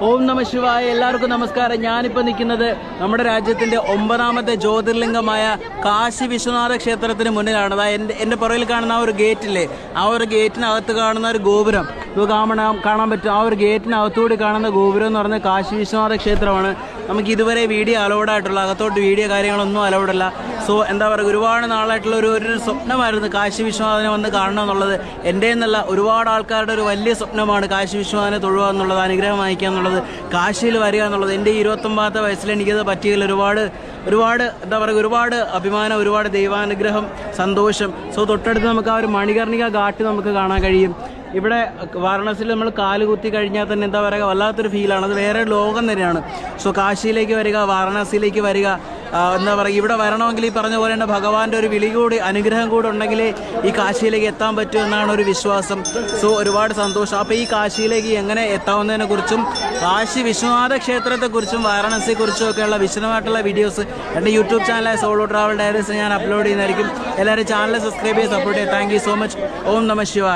ഓം നമ ശിവായ. എല്ലാവർക്കും നമസ്കാരം. ഞാനിപ്പോൾ നിൽക്കുന്നത് നമ്മുടെ രാജ്യത്തിന്റെ ഒമ്പതാമത്തെ ജ്യോതിർലിംഗമായ കാശി വിശ്വനാഥ ക്ഷേത്രത്തിന് മുന്നിലാണ്. അതായത് എന്റെ പുറകിൽ കാണുന്ന ആ ഒരു ഗേറ്റില്ലേ ആ ഒരു ഗേറ്റിനകത്ത് കാണുന്ന ഒരു ഗോപുരം. ഇത് കാണാൻ കാണാൻ പറ്റും. ആ ഒരു ഗേറ്റിനകത്തുകൂടി കാണുന്ന ഗോപുരം എന്ന് പറയുന്നത് കാശി വിശ്വനാഥ ക്ഷേത്രമാണ്. നമുക്ക് ഇതുവരെ വീഡിയോ അലൗഡ് ആയിട്ടുള്ള അകത്തോട്ട് വീഡിയോ കാര്യങ്ങളൊന്നും അലൗഡ് അല്ല. സോ എന്താ പറയുക ഒരുപാട് നാളായിട്ടുള്ള ഒരു ഒരു സ്വപ്നമായിരുന്നു കാശി വിശ്വനാഥനെ വന്ന് കാണണം എന്നുള്ളത്. എന്റെ എന്നല്ല ഒരുപാട് ആൾക്കാരുടെ ഒരു വലിയ സ്വപ്നമാണ് കാശി വിശ്വനാഥനെ തൊഴുക എന്നുള്ളത് അനുഗ്രഹം വാങ്ങിക്കുക എന്നുള്ളത് കാശിയിൽ വരിക എന്നുള്ളത്. എന്റെ ഇരുപത്തൊമ്പതാമത്തെ വയസ്സിൽ എനിക്കത് പറ്റിയതിൽ ഒരുപാട് ഒരുപാട് എന്താ പറയുക ഒരുപാട് അഭിമാനം ഒരുപാട് ദൈവാനുഗ്രഹം സന്തോഷം. സോ തൊട്ടടുത്ത് നമുക്ക് ആ ഒരു മണികർണിക ഘാട്ട് നമുക്ക് കാണാൻ കഴിയും. ഇവിടെ വാരണാസിയിൽ നമ്മൾ കാൽ കുത്തി കഴിഞ്ഞാൽ തന്നെ എന്താ പറയുക വല്ലാത്തൊരു ഫീലാണ് അത് വേറെ ലോകം തന്നെയാണ്. സോ കാശിയിലേക്ക് വരിക വാരണാസിയിലേക്ക് വരിക എന്താ പറയുക ഇവിടെ വരണമെങ്കിൽ ഈ പറഞ്ഞ പോലെ തന്നെ ഭഗവാന്റെ ഒരു വിളി കൂടി അനുഗ്രഹം കൂടി ഉണ്ടെങ്കിൽ ഈ കാശിയിലേക്ക് എത്താൻ പറ്റും എന്നാണ് ഒരു വിശ്വാസം. സോ ഒരുപാട് സന്തോഷം. അപ്പോൾ ഈ കാശിയിലേക്ക് എങ്ങനെ എത്താവുന്നതിനെ കുറിച്ചും കാശി വിശ്വനാഥ ക്ഷേത്രത്തെക്കുറിച്ചും വാരണാസിയെക്കുറിച്ചും ഒക്കെയുള്ള വിശദമായിട്ടുള്ള വീഡിയോസ് എന്റെ യൂട്യൂബ് ചാനലായ സോളോ ട്രാവൽ ഡയറീസ് ഞാൻ അപ്ലോഡ് ചെയ്യുന്നതായിരിക്കും. എല്ലാവരും ചാനൽ സബ്സ്ക്രൈബ് ചെയ്ത് സപ്പോർട്ട് ചെയ്യുക. താങ്ക് സോ മച്ച് ഓം നമ ശിവായ.